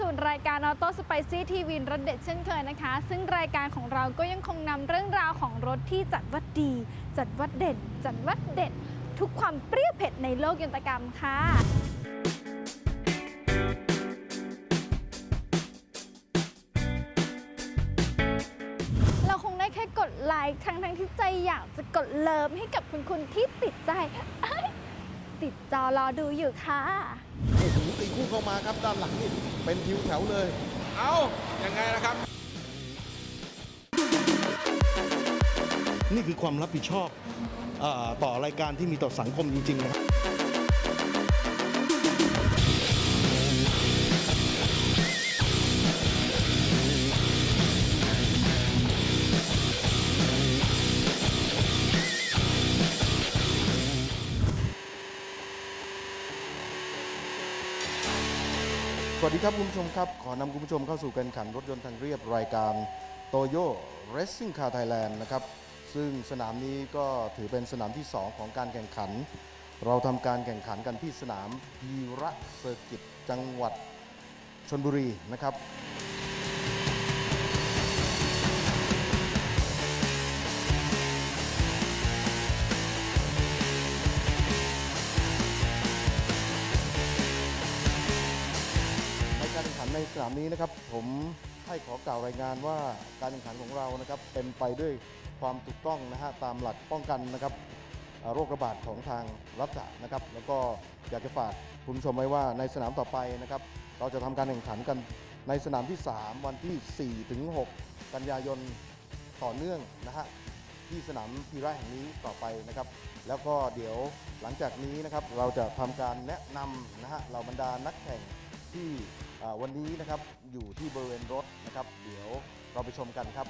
สู่รายการ Auto Spicy TV รถเด็ดเช่นเคยนะคะ ซึ่งรายการของเราก็ยังคงนำเรื่องราวของรถที่จัดว่าดี จัดว่าเด่น จัดว่าเด็ด ทุกความเปรี้ยวเผ็ดในโลกยนตกรรมค่ะ เราคงได้แค่กดไลค์ทั้งทั้งที่ใจอยากจะกดเลิฟให้กับคุณคุณที่ติดใจ ติดจอรอดูอยู่ค่ะ โอ้โหตีคู่เข้ามาครับด้านหลังนี่เป็นทิวแถวเลย เอายังไงนะครับ นี่คือความรับผิดชอบเออต่อรายการที่มีต่อสังคมจริงๆนะครับ ดีครับคุณผู้ชมครับ ขอนำคุณผู้ชมเข้าสู่การแข่งขันรถยนต์ทางเรียบรายการโตโย Racing Car Thailand นะครับ ซึ่งสนามนี้ก็ถือเป็นสนามที่ 2 ของการแข่งขัน เราทำการแข่งขันกันที่สนามพีระเซอร์กิตจังหวัดชนบุรีนะครับ ในสนามนี้นะครับผมให้ขอกล่าวรายงานว่าการแข่งขันของเรานะครับเป็นไปด้วยความถูกต้องนะฮะตามหลักป้องกันนะครับโรคระบาดของทางรัฐนะครับ แล้วก็อยากจะฝากคุณผู้ชมไว้ว่าในสนามต่อไปนะครับ เราจะทำการแข่งขันกันในสนามที่ 3 วันที่ 4 ถึง 6 กันยายนต่อเนื่องนะฮะที่สนามพีระแห่งนี้ต่อไปนะครับ แล้วก็เดี๋ยวหลังจากนี้นะครับเราจะทำการแนะนำนะฮะเหล่าบรรดานักแข่งที่ วันนี้นะครับอยู่ที่บริเวณรถนะครับ เดี๋ยวเราไปชมกันครับ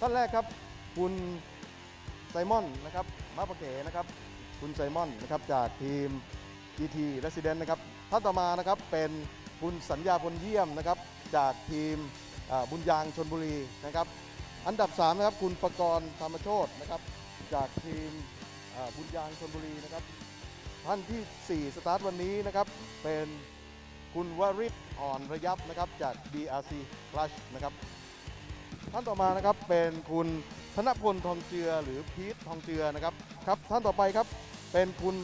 ท่านแรกครับ คุณไซมอนนะครับมาปะเกนะครับคุณไซมอนนะครับจากทีม GT Resident นะครับท่านต่อมานะครับเป็นคุณสัญญาพลเยี่ยมนะครับจากทีมบุญยางชนบุรีนะครับอันดับ3นะครับคุณประกรณ์ธรรมโชตนะครับจากทีมบุญยางชนบุรีนะครับท่านทีสี่4 สตาร์ทวันนี้นะครับเป็น คุณวริศอ่อนระยับนะครับจาก BRC Clutch นะครับ ท่านต่อมานะครับเป็นคุณธนพลทองเจือหรือพีททองเจือนะครับครับท่านต่อไปครับเป็นคุณ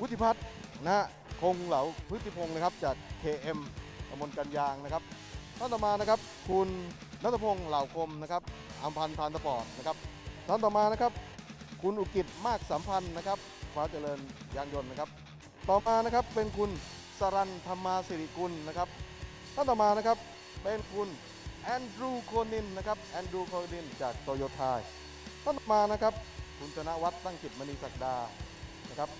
วุฒิพัฒน์นะฮะคงเหลาพฤติพงศ์นะครับจาก KM ตำบลกันยางนะครับ ท่านต่อมานะครับคุณนัทพงศ์เหล่าคมนะครับอัมพันธ์พานสปอร์ตนะครับท่านต่อมานะครับ คุณอุกิจมากสัมพันธ์นะครับฟ้าเจริญยานยนต์นะครับ ต่อมานะครับเป็นคุณ สรันธรรมาสิริกุลนะครับท่านต่อมานะครับเป็นคุณแอนดรูโคนินนะครับแอนดรูโคนินจากโตโยต้าท่านต่อมานะครับคุณธนะวัฒน์ตั้งจิตมณีศักดานะครับ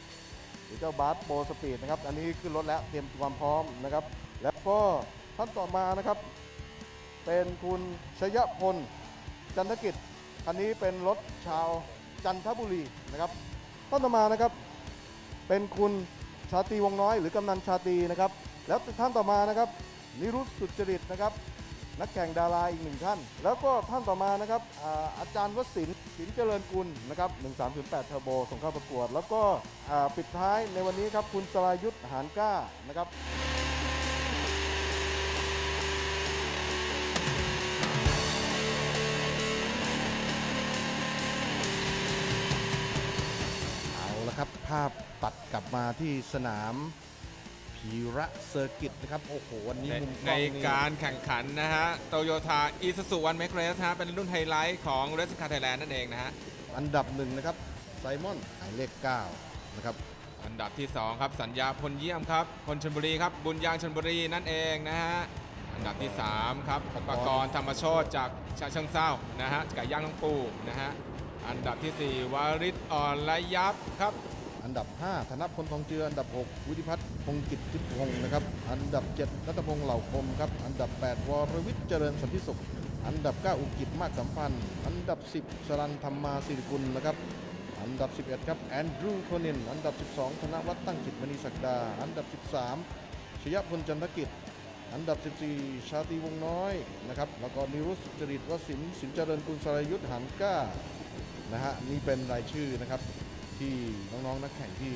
หรือเจ้าบาสโบสปีดนะครับ อันนี้ขึ้นรถแล้วเตรียมความพร้อมนะครับ แล้วก็ท่านต่อมานะครับ เป็นคุณชยพลจันทกิจคันนี้เป็นรถชาวจันทบุรีนะครับต้นต่อมานะครับ เป็นคุณ ชาตรีวงน้อยหรือกำนันชาตรีนะครับ แล้วท่านต่อมานะครับ นิรุตสุจริตนะครับ นักแข่งดาราอีกหนึ่งท่าน แล้วก็ท่านต่อมานะครับอาอาจารย์วสินทร์สินเจริญกุลนะครับ1308เทอร์โบส่งเข้าประกวด แล้วก็อ่าปิดท้ายในวันนี้ครับคุณสรายุทธหานกล้านะครับ เอาละครับ ภาพตัดกลับมาที่สนามพีระเซอร์กิตนะครับ โอ้โห วันนี้ในมุมกในล้องนี่การแข่งขันนะฮะโตโยต้าอีซูซูวันเมกเรสฮะเป็นรุ่นไฮไลท์ของ r a c i n g Car Thailand นั่นเองนะฮะ อันดับหนึ่งนะครับ ไซมอนหมายเลข9นะครับ อันดับที่ 2 ครับ สัญญาพลเยี่ยมครับ คนชนบุรีครับ บุญยางชนบุรีนั่นเองนะฮะ อันดับที่ 3 ครับปกรณ์ธรรมโชตจากชาเชิงเซานะฮะไก่ย่างน้องปูนะฮะอันดับที่ 4 วาริศอ่อนระยับครับ อันดับ 5 ธนพลทองเจืออันดับ 6 วิธิพัฒน์พงกิจทิพย์พงศ์นะครับ อันดับ 7นัทพงศ์เหล่าคมครับ อันดับ 8 วรวิทย์เจริญสันติสุข อันดับ 9 อุกิจมากสัมพันธ์ อันดับ 10 สรันธรรมาสิริกุลนะครับ อันดับ 11 ครับแอนดรูว์โคนิน อันดับ 12 ธนวัฒน์ตั้งจิตมณีศักดา อันดับ 13ชยพลจันทกิจ อันดับ 14 ชาตรีวงน้อยนะครับแล้วก็นิรุตสุจริตวสินทร์สินเจริญกุลสรยุทธหันก้านะฮะนี่เป็นรายชื่อนะครับที่น้องๆนักแข่งที่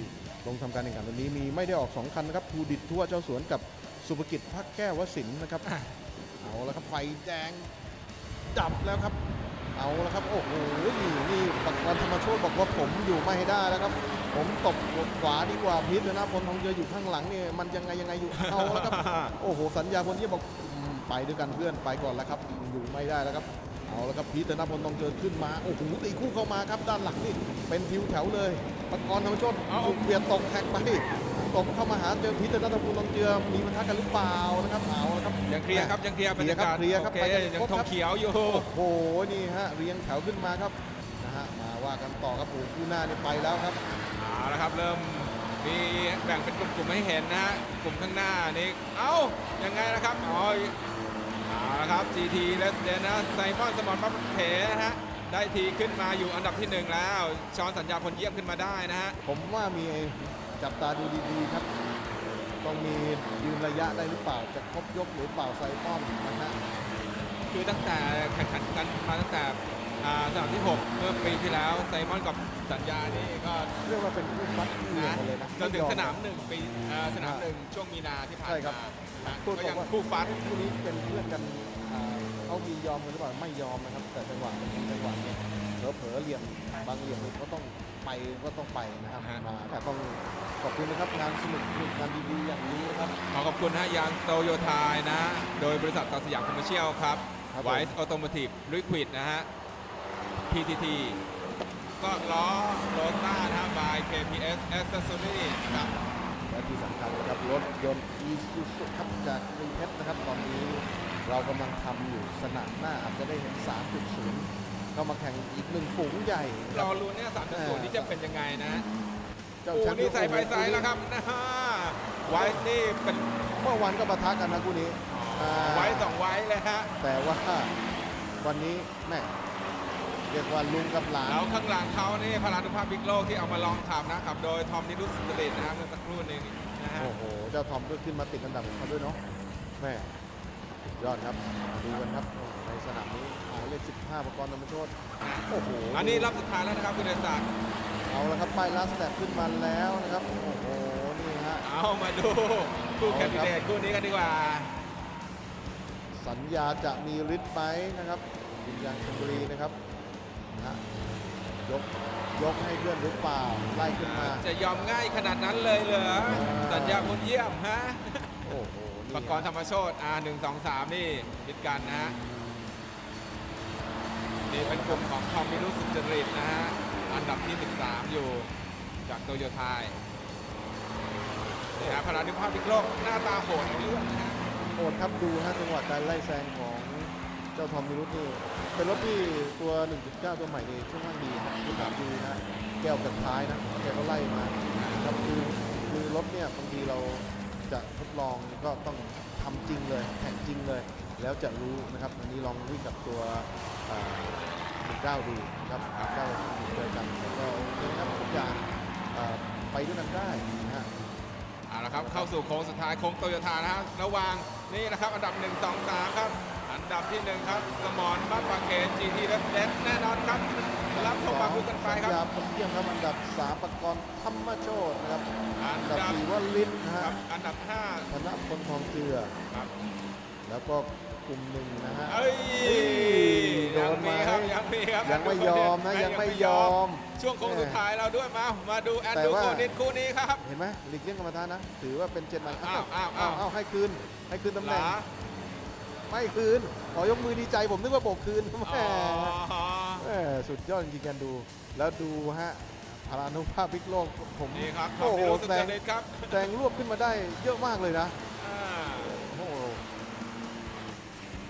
ลงทำการแข่งขันวันนี้มีไม่ได้ออก 2 คันนะครับภูดิตทั่วเจ้าสวนกับสุภกิจพักแก้ววสินทร์นะครับเอาแล้วครับไฟแดงดับแล้วครับ เอาแล้วครับ โอ้โหนี่นี่ปักวันธรรมโชตบอกว่าผมอยู่ไม่ได้แล้วครับ ผมตบขวาดีกว่าพิษเลยนะพลทองเจออยู่ข้างหลังนี่มันยังไงยังไงอยู่เอาแล้วครับ โอ้โหสัญญาพลที่บอกไปด้วยกันเพื่อนไปก่อนแล้วครับอยู่ไม่ได้แล้วครับ เอาแล้วครับพีเตอร์นพลทองเจือขึ้นมา โอ้โหตีคู่เข้ามาครับด้านหลังนี่เป็นทิวแถวเลยปักกรธรรมโชตเอาถูกเบียดตกแท็กไปตกเข้ามาหาเจอพีเตอร์นพลทองเจือมีปัญหากันหรือเปล่านะครับเอาแล้วครับยังเคลียร์ครับยังเคลียร์บรรยากาศเคลียร์ครับโอเคลียร์ครับเคไปกันยังครบธคงรับเขียวอยู่โอ้โหนี่ฮะเรียงแถวขึ้นมาครับนะฮะมาว่ากันต่อครับโอ้โหคู่หน้านี่ไปแล้วครับเอาละครับเริ่มมีแบ่งเป็นกลุ่มๆให้เห็นนะฮะกลุ่มข้างหน้านี่เอ้ายังไงนะครับอ๋อ เอาละครับ GT และเดนนะไซมอนสมอนปั๊บเพนะฮะได้ทีขึ้นมาอยู่อันดับที่หนึ่งแล้วชอนสัญญาพลเยี่ยมขึ้นมาได้นะฮะผมว่ามีจับตาดูดีๆครับ ต้องมียืนระยะได้หรือเปล่าจะครบยกหรือเปล่าไซมอนนะฮะคือตั้งแต่แข่งขันกันมาตั้งแต่อ่าสนามที่ 6 เมื่อปีที่แล้วไซมอนกับสัญญานี่ก็เรียกว่าเป็นคู่ฟัดคู่เหวี่ยนะงกันเลยนะจนถึงไยอสนามหนึ่งปีอ่าสนามหนึ่งช่วงมีนาที่ผ่านใช่ครับมานะ พูดก็บยัองกว่าคู่ฟัดคู่นี้เป็นเพื่อนกันอ่าเขามียอมกันหรือเปล่าไม่ยอมนะครับ แต่จังหวะเป็นจังหวะเนี่ยเผลอๆเหลี่ยมบางเหลี่ยมก็ต้องไปก็ต้องไปนะครับฮะมาแต่ต้องขอบคุณนะครับงานสนุกสนุกงานดีๆอย่างนี้นะครับขอขอบคุณนะฮะยางโตโยทายนะ โดยบริษัทต่อสยามคอมเมอร์เชียลครับครับผมไวส์ออโต o t ทีฟลิควิดนะฮะ PTT ก็ล้อโรต้านะฮะ by KPS Accessory นะครับ ยนต์ Isuzu ครับจากกรุงเพชรนะครับ ตอนนี้เรากำลังทำอยู่สนามหน้าอาจจะได้เห็น 3.0 เข้ามาแข่งอีกหนึ่งฝูงใหญ่นะครรัอบลุ้นเนี่ยสามจุดศูนย์นี่จะเป็นยังไงนะเจ้าโอ้แชมป์นี่ใส่ไฟซ้ายแล้วครับนะฮะไวส์นี่เป็นเมื่อวันก็ปะทะกันนะคู่นี้าไวส์สองไวส์เลยฮะ แต่ว่าวันนี้แม่เรียกว่าลุงกับหลาน แล้วข้างหลังเขานี่พลานุภาพบิ๊กโลกที่เอามาลองขับนะครับ โดยทอมนิรุสสตรีทนะฮะเมื่อสักครู่นี้ นะฮะ โอ้โห เจ้าทอมก็ขึ้นมาติดอันดับของเขาด้วยเนาะ แม่สุดยอดครับมาดูกันครับ ในสนามนี้หมายเลข15ประกรณ์ธรรมโชตโอ้โห อันนี้รอบสุดท้ายแล้วนะครับคุณเดชศักดิ์เอาละครับป้ายลาสแตกขึ้นมาแล้วนะครับ โอ้โห นี่ฮะ เอามาดูคู่แคนดิเดตคู่นี้กันดีกว่า สัญญาจะมีฤทธิ์ไหมนะครับวิญญาณชลบุรีนะครับนะฮะ ยกยกให้เพื่อนหรือเปล่าไล่ขึ้นมาจะยอมง่ายขนาดนั้นเลยเหรอสัญญาพลเยี่ยมฮะโอ้โหนี่ปกรณ์ธรรมโชตอ่าหนึ่งสองสามนี่พิดกันนะฮะนี่เป็นกลุ่มของทอมมิรุสุจริตนะฮะอันดับที่ 13 อยู่จากโตโยไทยนี่ฮะพลานุภาพพิกโลกหน้าตาโหดเรื่องนะฮะโอดครับดูฮะจังหวะการไล่แซงของ เจ้าทอมมิรุตนี่เป็นรถที่ตัว 1.9 ตัวใหม่นี่ค่อนข้างดีครับคุณถามดีนะแก้วกับท้ายนะแกก็ไล่มาครับคือคือรถเนี่ยบางทีเราจะทดลองก็ต้องทำจริงเลยแข่งจริงเลย แล้วจะรู้นะครับอันนี้ลองวิ่งกับตัว19ดูนะครับ19เจอกันแล้วก็โอเคครับทุกอย่างไปด้วยกันได้นะฮะเอาละครับเข้าสู่โค้งสุดท้ายโค้งโตโยต้านะฮะระหว่างนี่นะครับอันดับ 1 2 3 ครับ อันดับที่1ครับ สมอนบ้านปากเกน GT และเดนแน่นอนครับ รับชมมาคู่กันไปครับ สัญญาพลเยี่ยมครับอันดับ3ประกรณ์ธรรมโชตนะครับอัอันนดัดับบ4ว่าลิศนะคฮะรับอันดับธนพลทองเจือ5ครับ แล้วก็กลุ่มหนึ่งนะฮะ เอ้ยโดยังนไหมมีครับยังมีครับยังไม่ยอมนะยังไม่ยอมช่วงโค้งสุดท้ายเราด้วยมา มาดูแอนแต่ดูว่า โคนิดคู่นี้ครับ เห็นไหมหลีกเลี่ยงกรรมฐานนะ ถือว่าเป็นเจ็ดใหม่อ้าวอ้าวอ้าวอ้าว ให้คืนให้คืนตำแหน่งหลา ไม่คืน ขอยกมือดีใจผมนึกว่าโบกคืนแหอ๋อมแหมสุดยอดจริงๆกันดู แล้วดูฮะพารานุภาพพลิกโลกผมนี่ครับโอ้โหทำให้รู้สึกแซจะงเด็ดครับแซงรวบขึ้นมาได้เยอะมากเลยนะอ่าโอ้โห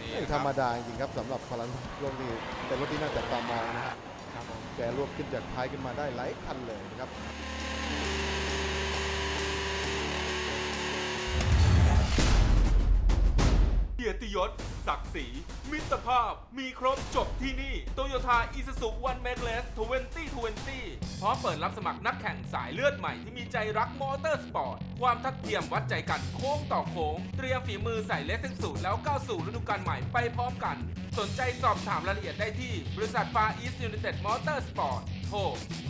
นี่ไม่นะคธบรรมดาจริงๆครับสำหรับพารานุภาพพลิกโลกนี่เป็นรถที่น่าจับตามองนะฮะครับผมแกรวบขึ้นจากท้ายขึ้นมาได้หลายคันเลยนะครับ ยรติยศ ศักดิ์ศรีมิตรภาพ มีครบจบที่นี่โตโยต้าอีซูซูวันแมกเลส2020 พร้อมเปิดรับสมัครนักแข่งสายเลือดใหม่ที่มีใจรักมอเตอร์สปอร์ต ความทัดเทียมวัดใจกันโค้งต่อโค้ง เตรียมฝีมือใส่เลสเซนสูตรแล้วก้าวสู่ฤดูกาลใหม่ไปพร้อมกัน สนใจสอบถามรายละเอียดได้ที่ บริษัทฟาอีสต์ยู i นเต็ดมอเตอร์สปอร์ตโทร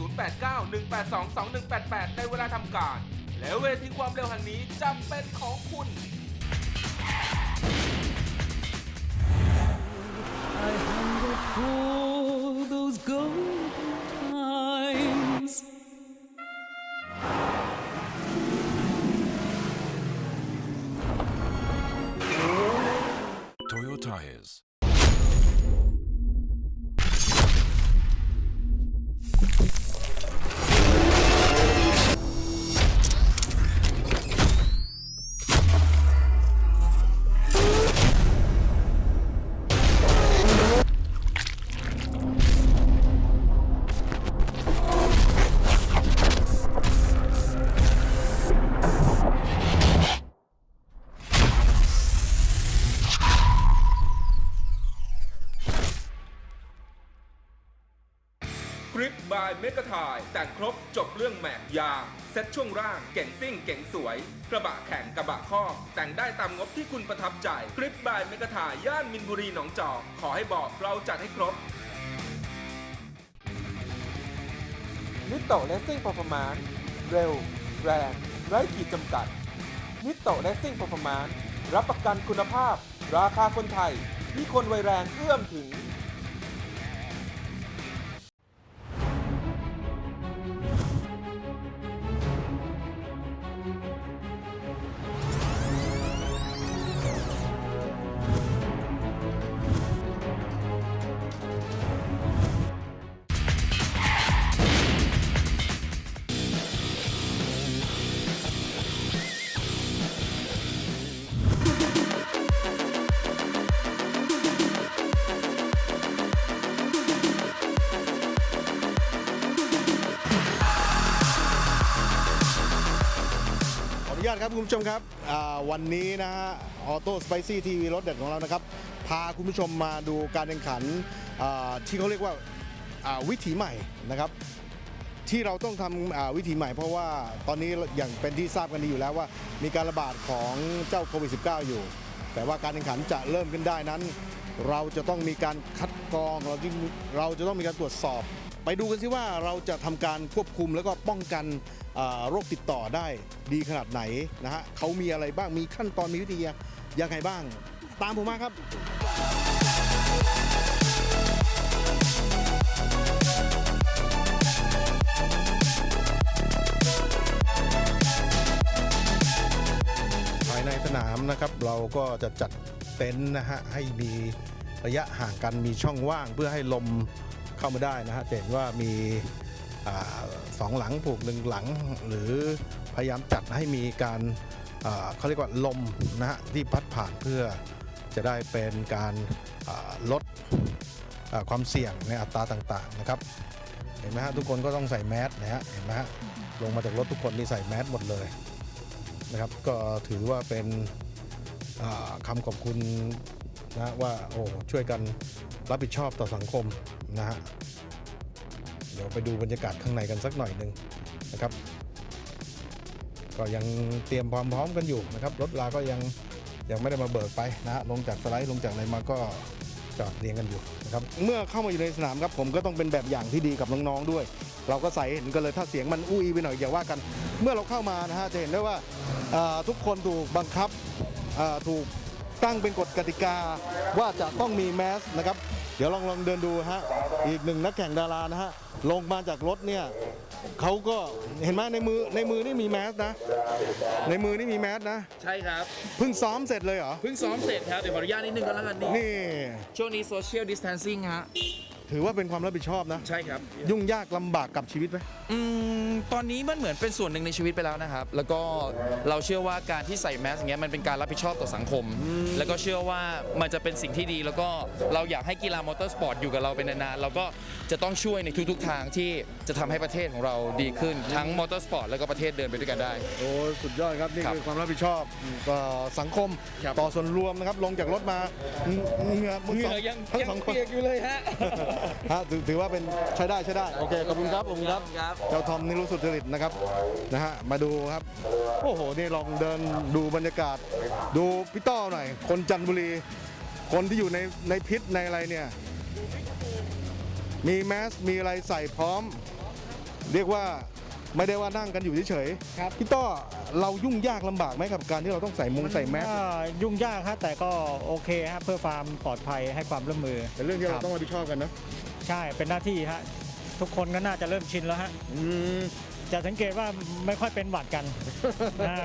0891822188 ในเวลาทำการ แล้วเวทีความเร็วแห่งนี้จะเป็นของคุณ Fool. เมกะทายแต่งครบจบเรื่องแม็กยางเซ็ตช่วงร่างเก่งซิ่งเก่งสวย กระบะแข่งกระบะข้อแต่งได้ตามงบที่คุณประทับใจกริปบายเมกะทายย่านมินบุรีหนองจอกขอให้บอกเราจัดให้ครบนิโตเลสซิ่ง p อ r ฟอร์มานเร็ว แรงไร้ขีดจำกัดนิโตเลสซิ่ง p อ r ฟอร์มานรับประกันคุณภาพ ราคาคนไทย ที่คนวัยแรงเอื้อมถึง ครับคุณผู้ชมครับวันนี้นะฮะออโต้สไปซี่ทีวีรถเด็ดของเรานะครับ พาคุณผู้ชมมาดูการแข่งขันที่เขาเรียกว่าวิถีใหม่นะครับ ที่เราต้องทำวิถีใหม่เพราะว่าตอนนี้อย่างเป็นที่ทราบกันดีอยู่แล้วว่า มีการระบาดของเจ้าโควิด -19 อยู่ แต่ว่าการแข่งขันจะเริ่มขึ้นได้นั้น เราจะต้องมีการคัดกรองเราที่เราจะต้องมีการตรวจสอบ ไปดูกันสิว่าเราจะทำการควบคุมแล้วก็ป้องกัน โรคติดต่อได้ดีขนาดไหนนะฮะเขามีอะไรบ้างมีขั้นตอนมีวิธียังไงบ้าง ตามผมมาครับภายในสนามนะครับเราก็จะจัดเต็นท์นะฮะให้มีระยะห่างกันมีช่องว่างเพื่อให้ลมเข้ามาได้นะฮะเห็นว่ามี สองหลังผูกหนึ่งหลัง หรือพยายามจัดให้มีการเขาเรียกว่าลมนะฮะที่พัดผ่านเพื่อจะได้เป็นการลดความเสี่ยงในอัตราต่างๆนะครับ เห็นไหมฮะทุกคนก็ต้องใส่แมสนะฮะเห็นไหมฮะลงมาจากรถทุกคนนี่ใส่แมสหมดเลยนะครับ ก็ถือว่าเป็นอ่าคำขอบคุณนะว่าโอ้ช่วยกันรับผิดชอบต่อสังคมนะฮะ เดี๋ยวไปดูบรรยากาศข้างในกันสักหน่อยหนึ่งนะครับ ก็ยังเตรียมความพร้อมกันอยู่นะครับ รถลาก็ยังยังไม่ได้มาเบิกไปนะฮะลงจากสไลด์ลงจากอะไรมาก็จอดเรียงกันอยู่นะครับเมื่อเข้ามาอยู่ในสนามครับผมก็ต้องเป็นแบบอย่างที่ดีกับน้องๆด้วย เราก็ใส่เห็นกันเลยถ้าเสียงมันอู้อีไปหน่อยอย่าว่ากัน เมื่อเราเข้ามานะฮะจะเห็นได้ว่าทุกคนถูกบังคับถูกตั้งเป็นกฎกติกาว่าจะต้องมีแมสนะครับ เดี๋ยวลองลองเดินดูฮะอีกหนึ่งนักแข่งดารานะฮะลงมาจากรถเนี่ยเขาก็เห็นไหมในมือในมือนี่มีแมสนะ ในมือนี่มีแมสนะใช่ครับเพิ่งซ้อมเสร็จเลยเหรอเพิ่งซ้อมเสร็จครับเดี๋ยวขออนุญาตนิดนึงก็แล้วกันนี่นี่ช่วงนี้โซเชียลดิส a ทนซิ่งฮะ ถือว่าเป็นความรับผิดชอบนะ ใช่ครับ ยุ่งยากลำบากกับชีวิตไหมอืมตอนนี้มันเหมือนเป็นส่วนหนึ่งในชีวิตไปแล้วนะครับ แล้วก็เราเชื่อว่าการที่ใส่แมสอย่างเงี้ยมันเป็นการรับผิดชอบต่อสังคม แล้วก็เชื่อว่ามันจะเป็นสิ่งที่ดี แล้วก็เราอยากให้กีฬามอเตอร์สปอร์ตอยู่กับเราเป็นนานๆเราก็จะต้องช่วยในทุกๆทางที่จะทำให้ประเทศของเราดีขึ้น ทั้งมอเตอร์สปอร์ตแล้วก็ประเทศเดินไปด้วยกันได้ โอ้สุดยอดครับ นี่ครับคือความรับผิดชอบต่อสังคมครับ ต่อส่วนรวมนะครับ ลงจากรถมาเหงื่อมือสองทั้งสองคน เปียกอยู่เลยฮะฮะถือถือว่าเป็นใช้ได้ใช้ได้ โอเค ขอบคุณครับขอบคุณครับ ครับ เจ้าทอมนี่รู้สุดจริตนะครับ นะฮะ มาดูครับ โอ้โห นี่ลองเดินดูบรรยากาศ ดูพี่ต้อหน่อย คนจันทบุรี คนที่อยู่ในในพิษในอะไรเนี่ย มีแมส มีอะไรใส่พร้อม เรียกว่า ไม่ได้ว่านั่งกันอยู่เฉยครับๆพี่ต้อเรายุ่งยากลำบากไหมกับการที่เราต้องใส่มงใส่แมสก็ยุ่งยากครับแต่ก็โอเคครับเพื่อความปลอดภัยให้ความร่วมมือเป็นเรื่องที่เราคบต้องรับผิดชอบกันนะใช่เป็นหน้าที่ฮะทุกคนก็น่าจะเริ่มชินแล้วฮะอืมจะสังเกตว่าไม่ค่อยเป็นหวัดกันอ่า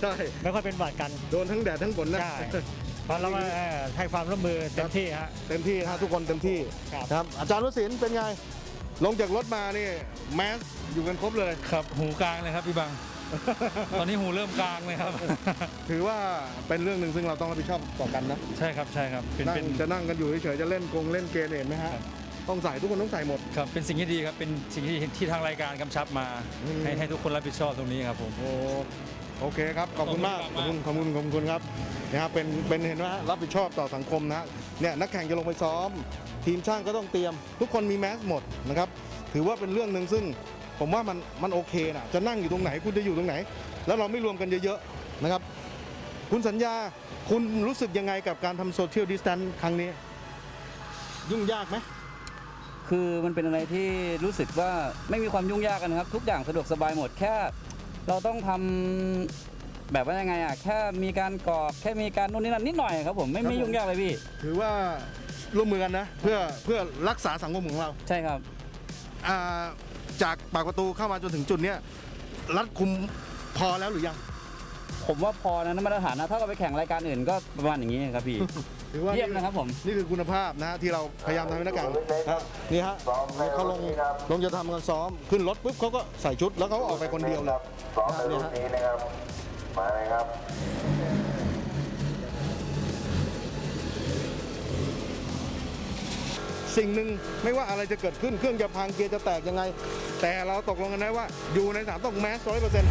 ใช่ไม่ค่อยเป็นหวัดกันโดนทั้งแดดทั้งฝนนะ ใช่เพราะเราก็เอ่อให้ความร่วมมือเต็มที่ฮะ เต็มที่ฮะทุกคนเต็มที่ครับ ครับ อาจารย์วสินทร์เป็นไง ลงจากรถมานี่แมสอยู่กันครบเลยครับหูกลางเลยครับพี่บัง ตอนนี้หูเริ่มกลางเลยครับ ถือว่าเป็นเรื่องหนึ่งซึ่งเราต้องรับผิดชอบต่อกันนะใช่ครับใช่ครับเป็นนั่งเป็นจะนั่งกันอยู่เฉยๆจะเล่นกงเล่นเกมเห็นไหมฮะครับต้องใส่ทุกคนต้องใส่หมด ครับเป็นสิ่งที่ดีครับเป็นสิ่งที่ที่ทางรายการกำชับมา อืม ให้ให้ทุกคนรับผิดชอบตรงนี้ครับผม โอ้ โอเคครับขอบคุณมากขอบคุณขอบคุณขอบคุณครับนะครับเป็นเป็นเห็นไหมฮะรับผิดชอบต่อสังคมนะเนี่ยนักแข่งจะลงไปซ้อม ทีมช่างก็ต้องเตรียม ทุกคนมีแมสหมดนะครับถือว่าเป็นเรื่องหนึ่งซึ่งผมว่ามันมันโอเคนะจะนั่งอยู่ตรงไหนคุณจะอยู่ตรงไหน แล้วเราไม่รวมกันเยอะๆนะครับ คุณสัญญาคุณรู้สึกยังไงกับการทำโซเชียลดิสแตนครั้งนี้ ยุ่งยากไหมคือมันเป็นอะไรที่รู้สึกว่าไม่มีความยุ่งยากกันนะครับ ทุกอย่างสะดวกสบายหมดแค่ เราต้องทำแบบว่ายังไงอะ แค่มีการกรอกแค่มีการนู่นนี่นั่นนิดหน่อยครับผมไม่ครับไม่ผมยุ่งยากเลยพี่ ถือว่าร่วมมือกันนะ เพื่อเพื่อรักษาสังคมของเราใช่ครับ อ่าจากปากประตูเข้ามาจนถึงจุดเนี้ยรัดคุมพอแล้วหรือยัง ผมว่าพอนะมาตรฐานนะ ถ้าเราไปแข่งรายการอื่นก็ประมาณอย่างนี้ครับพี่ ถือว่าเยี่ยมนะครับผม นี่คือคุณภาพนะฮะที่เราพยายามทำให้นักแข่งนะนี่ฮะเขาลงลงจะทำกันซ้อมขึ้นรถปุ๊บเขาก็ใส่ชุดแล้วเขาก็ออกไปคนเดียวเลยนะฮะนี่ฮะสิ่งหนึ่งไม่ว่าอะไรจะเกิดขึ้นเครื่องจะพังเกียร์จะแตกยังไง แต่เราตกลงกันได้ว่าอยู่ในสนามต้องแมสร้อยเปอร์เซ็นต์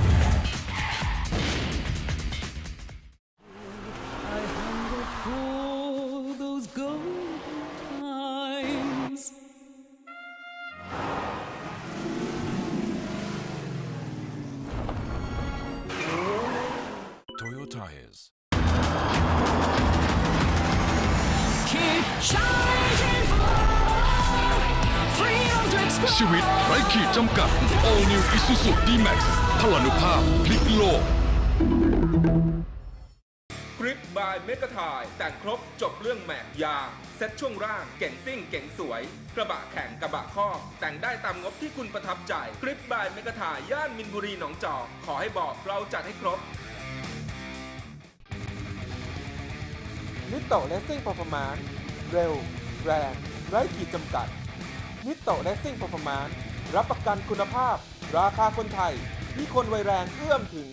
แข่งกระบะคอกแต่งได้ตามงบที่คุณประทับใจกริปบายเมกะทายย่านมินบุรีหนองจอก ขอให้บอกเราจัดให้ครบนิโตเลสซิ่งเปอร์ฟอร์มานเร็ว แรงไร้ขีดจำกัดนิโตเลสซิ่งเปอร์ฟอร์มานรับประกันคุณภาพ ราคาคนไทยที่คนวัยแรงเอื้อมถึง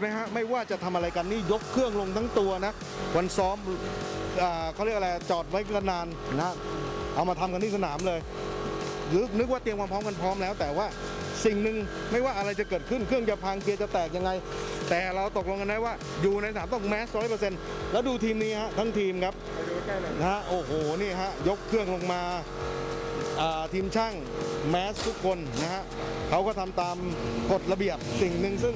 ไหมฮะ ไม่ว่าจะทำอะไรกันนี่ยกเครื่องลงทั้งตัวนะ วันซ้อมอ่าเขาเรียกอะไรจอดไว้กันนานนะเอามาทำกันที่สนามเลยหรือนึกว่าเตรียมความพร้อมกันพร้อมแล้ว แต่ว่าสิ่งหนึ่งไม่ว่าอะไรจะเกิดขึ้นเครื่องจะพังเกียร์จะแตกยังไง แต่เราตกลงกันได้ว่าอยู่ในสนามต้องแมสร้อยเปอร์เซ็นต์แล้วดูทีมนี้ฮะทั้งทีมครับนะฮะโอ้โหนี่ฮะยกเครื่องลงมาอ่าทีมช่างแมสทุกคนนะฮะเขาก็ทำตามกฎระเบียบสิ่งหนึ่งซึ่ง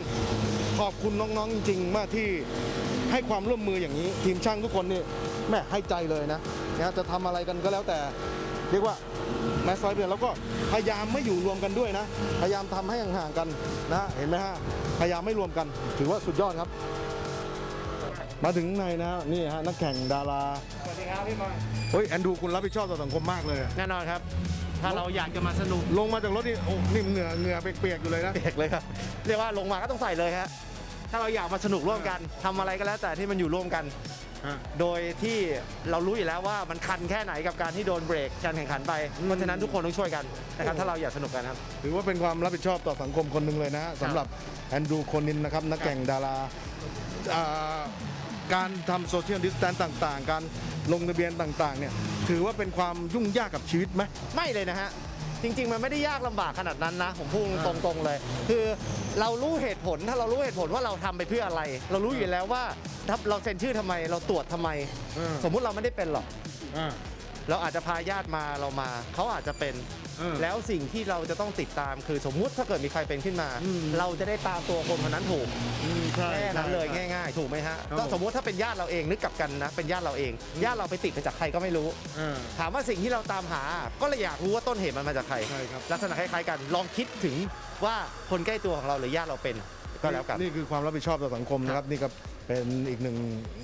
ขอบคุณน้องๆจริงๆมากที่ให้ความร่วมมืออย่างนี้ ทีมช่างทุกคนนี่แม่ให้ใจเลยนะนะจะทำอะไรกันก็แล้วแต่ เรียกว่าแมสซอยเดือนแล้วก็พยายามไม่อยู่รวมกันด้วยนะ พยายามทำให้ห่างๆกันนะเห็นไหมฮะพยายามไม่รวมกัน ถือว่าสุดยอดครับ มาถึงในนะฮะนี่ฮะนักแข่งดาราสวัสดีครับพี่บอยเฮ้ยแอนดูคุณรับผิดชอบต่อสังคมมากเลยอะแน่นอนครับ ถ้าเราอยากจะมาสนุกลงมาจากรถนี่โอ้นี่เหงื่อเหงื่อเปียกๆอยู่เลยนะเด็กเลยครับเรียกว่าลงมาก็ต้องใส่เลยฮะ ถ้าเราอยากมาสนุกร่วมกันทำอะไรก็แล้วแต่ที่มันอยู่ร่วมกัน ฮะ โดยที่เรารู้อยู่แล้วว่ามันคันแค่ไหนกับการที่โดนเบรกการแข่งขันไปเพราะฉะนั้นทุกคนต้องช่วยกันนะครับถ้าเราอยากสนุกกันครับ ถือว่าเป็นความรับผิดชอบต่อสังคมคนหนึ่งเลยนะฮะสำหรับแอนดรูโคนินนะครับนักแข่งดาราอ่าการทำโซเชียลดิสแตนต่างๆ การลงทะเบียนต่างๆเนี่ยถือว่าเป็นความยุ่งยากกับชีวิตไหม ไม่เลยนะฮะเพ จริง ๆ มันไม่ได้ยากลำบากขนาดนั้นนะ ผมพูดตรงๆเลย คือเรารู้เหตุผลถ้าเรารู้เหตุผลว่าเราทำไปเพื่ออะไร เรารู้อยู่แล้วว่าถ้าเราเซ็นชื่อทำไมเราตรวจทำไมสมมุติเราไม่ได้เป็นหรอก เราอาจจะพาญาติมาเรามา เขาอาจจะเป็นแล้วสิ่งที่เราจะต้องติดตามคือสมมุติถ้าเกิดมีใครเป็นขึ้นมา เราจะได้ตามตัวคนคนนั้นถูกใช่ แค่นั้นเลยใช่ง่ายๆ ถูกไหมฮะครับก็ผมสมมุติถ้าเป็นญาติเราเองนึกกลับกันนะ เป็นญาติเราเอง ญาติเราไปติดมาจากใครก็ไม่รู้ถามว่าสิ่งที่เราตามหา ก็เลยอยากรู้ว่าต้นเหตุมันมาจากใคร ใช่ครับ ลักษณะคล้ายๆกัน ลองคิดถึงว่าคนใกล้ตัวของเราหรือญาติเราเป็นก็แล้วกัน นี่คือความรับผิดชอบต่อสังคมนะครับนี่ก็ เป็นอีกหนึ่ง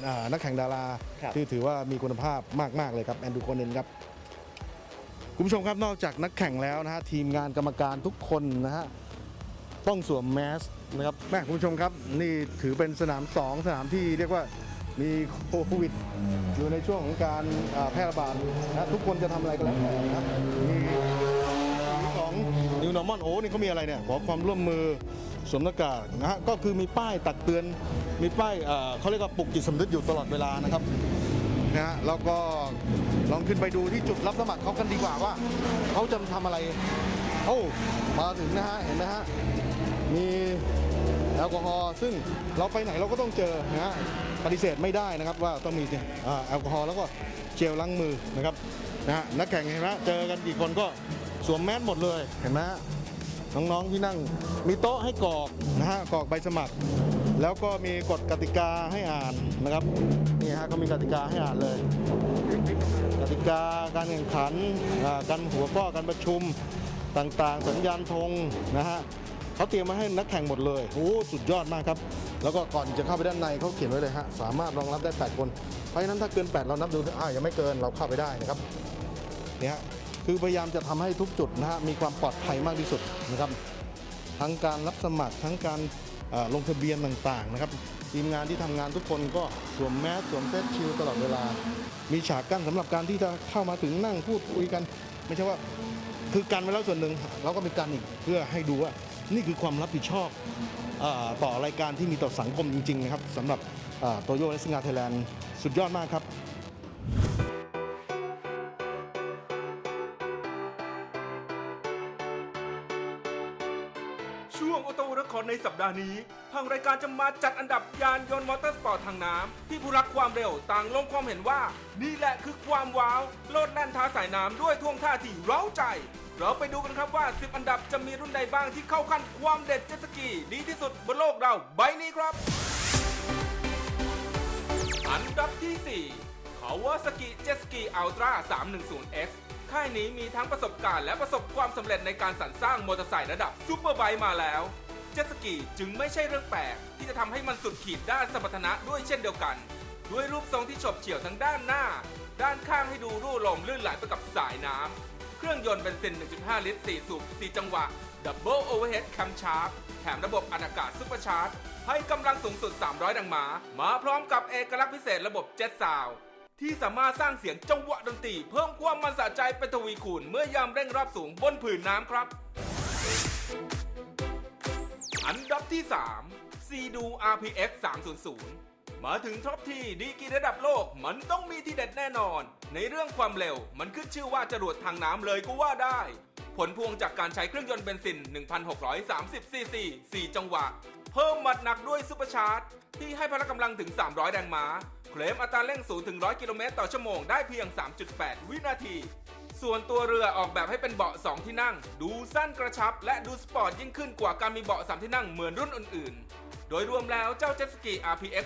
อ่านักแข่งดาราครับที่ถือว่ามีคุณภาพมากๆเลยครับแอนดูโคเนนครับคุณผู้ชมครับนอกจากนักแข่งแล้วนะฮะทีมงานกรรมการทุกคนนะฮะต้องสวมแมสนะครับแม่คุณผู้ชมครับ นี่ถือเป็นสนาม 2 สนามที่เรียกว่ามีโควิดอยู่ในช่วงของการอ่าแพร่ระบาดนะทุกคนจะทำอะไรก็แล้วแต่นะครับมีของ New Normal โอ้นี่เขามีอะไรเนี่ยขอความร่วมมือ สวมหน้ากากนะฮะก็คือมีป้ายตักเตือน มีป้ายเอ่อเขาเรียกว่าปลุกจิตสำนึกอยู่ตลอดเวลานะครับนะฮะแล้วก็ลองขึ้นไปดูที่จุดรับสมัครเขากันดีกว่าว่าเขาจะทำอะไรโอ้มาถึงนะฮะเห็นไหมฮะมีแอลกอฮอล์ซึ่งเราไปไหนเราก็ต้องเจอนะฮะปฏิเสธไม่ได้นะครับว่าต้องมีอ่าแอลกอฮอล์แล้วก็เจลล้างมือนะครับนะฮะนักแข่งเห็นไหมเจอกันกี่คนก็สวมแมสหมดเลยเห็นไหมฮะ น้องๆที่นั่ง มีโต๊ะให้กรอกนะฮะกรอกใบสมัคร แล้วก็มีกฎกติกาให้อ่านนะครับนี่ฮะก็มีกติกาให้อ่านเลย กติกาการแข่งขันการหัวข้อการประชุมต่างๆ สัญญาณธงนะฮะเขาเตรียมมาให้นักแข่งหมดเลยโอ้สุดยอดมากครับแล้วก็ก่อนจะเข้าไปด้านในเขาเขียนไว้เลยฮะสามารถรองรับได้ 8 คน เพราะฉะนั้นถ้าเกิน 8 เรานับดูอ่ายังไม่เกินเราเข้าไปได้นะครับเนี่ยฮะ คือพยายามจะทำให้ทุกจุดนะฮะมีความปลอดภัยมากที่สุดนะครับทั้งการรับสมัครทั้งการลงทะเบียนต่างๆนะครับทีมงานที่ทำงานทุกคนก็สวมแมสสวมเฟสชิลตลอดเวลา มีฉากกั้นสำหรับการที่จะเข้ามาถึงนั่งพูดคุยกัน ไม่ใช่ว่าคือกันไว้แล้วส่วนหนึ่งเราก็มีกันอีกเพื่อให้ดูว่านี่คือความรับผิดชอบอต่อรายการที่มีต่อสังคมจริงๆนะครับสำหรับโตโยและซิงาไทยแลนด์สุดยอดมากครับ ช่วงออโต้รคอนในสัปดาห์นี้ ทางรายการจะมาจัดอันดับยานยนต์มอเตอร์สปอร์ตทางน้ำที่ผู้รักความเร็วต่างลงความเห็นว่า นี่แหละคือความว้าว โลดแล่นท้าสายน้ำด้วยท่วงท่าที่เร้าใจ เราไปดูกันครับว่า 10 อันดับจะมีรุ่นใดบ้างที่เข้าขั้นความเด็ดเจ็ตสกีดีที่สุดบนโลกเราใบนี้ครับ อันดับที่4 Kawasaki Jet Ski Ultra 310X ค่ายนี้มีทั้งประสบการณ์และประสบความสำเร็จในการสรรสร้างมอเตอร์ไซค์ระดับซูเปอร์ไบค์มาแล้ว เจ็ตสกีจึงไม่ใช่เรื่องแปลกที่จะทำให้มันสุดขีดด้านสมรรถนะด้วยเช่นเดียวกัน ด้วยรูปทรงที่ฉบเฉี่ยวทั้งด้านหน้า ด้านข้างให้ดูรูลมลื่นไหลไปกับสายน้ำเครื่องยนต์เบนซิน 1.5 ลิตร 4 สูบ 4 จังหวะ Double Overhead Cam Shaft แถมระบบอัดอากาศซุปเปอร์ชาร์จให้กำลังสูงสุด 300 ดังมา มาพร้อมกับเอกลักษณ์พิเศษระบบเจ็ตซาว ที่สามารถสร้างเสียงจังหวะดนตรีเพิ่มความมันสะใจเป็นทวีคูณเมื่อยามเร่งรอบสูงบนผืนน้ำครับ อันดับที่3 c d o RPX 300 มาถึงท็อปที่ดีกีระดับโลกมันต้องมีที่เด็ดแน่นอน ในเรื่องความเร็วมันขึ้นชื่อว่าจรวดทางน้ำเลยก็ว่าได้ ผลพวงจากการใช้เครื่องยนต์เบนซิน 1,630ซีซี4จังหวะ เพิ่มหมัดหนักด้วยซุปเปอร์ชาร์จที่ให้พละกำลังถึง 300 แรงม้า เคลมอัตราเร่งสูงถึง 100 กิโลเมตรต่อชั่วโมงได้เพียง 3.8 วินาที ส่วนตัวเรือออกแบบให้เป็นเบาะ 2 ที่นั่ง ดูสั้นกระชับ และดูสปอร์ตยิ่งขึ้นกว่าการมีเบาะ 3 ที่นั่งเหมือนรุ่นอื่นๆ โดยรวมแล้วเจ้า Jet Ski RPX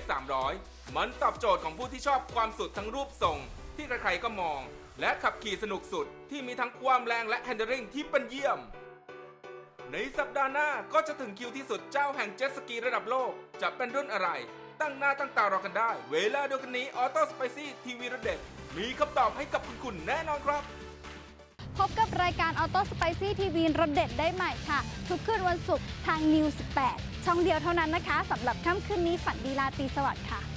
300 มันตอบโจทย์ของผู้ที่ชอบความสุดทั้งรูปทรงที่ใครๆก็มอง และขับขี่สนุกสุดที่มีทั้งความแรงและ handling ที่เป็นเยี่ยม ในสัปดาห์หน้าก็จะถึงคิวที่สุดเจ้าแห่งเจ็ตสกีระดับโลก จะเป็นรุ่นอะไร ตั้งหน้าตั้งตารอกันได้ เวลาเดียวกันนี้ออโต้สไปซี่ทีวีรถเด็ดมีคำตอบให้กับคุณคุณแน่นอนครับ พบกับรายการ Auto Spicy TV รสเด็ดได้ใหม่ค่ะ ทุกคืนวันศุกร์ทาง News 18 ช่องเดียวเท่านั้นนะคะสำหรับค่ำคืนนี้ฝันดีราตรีสวัสดิ์ค่ะ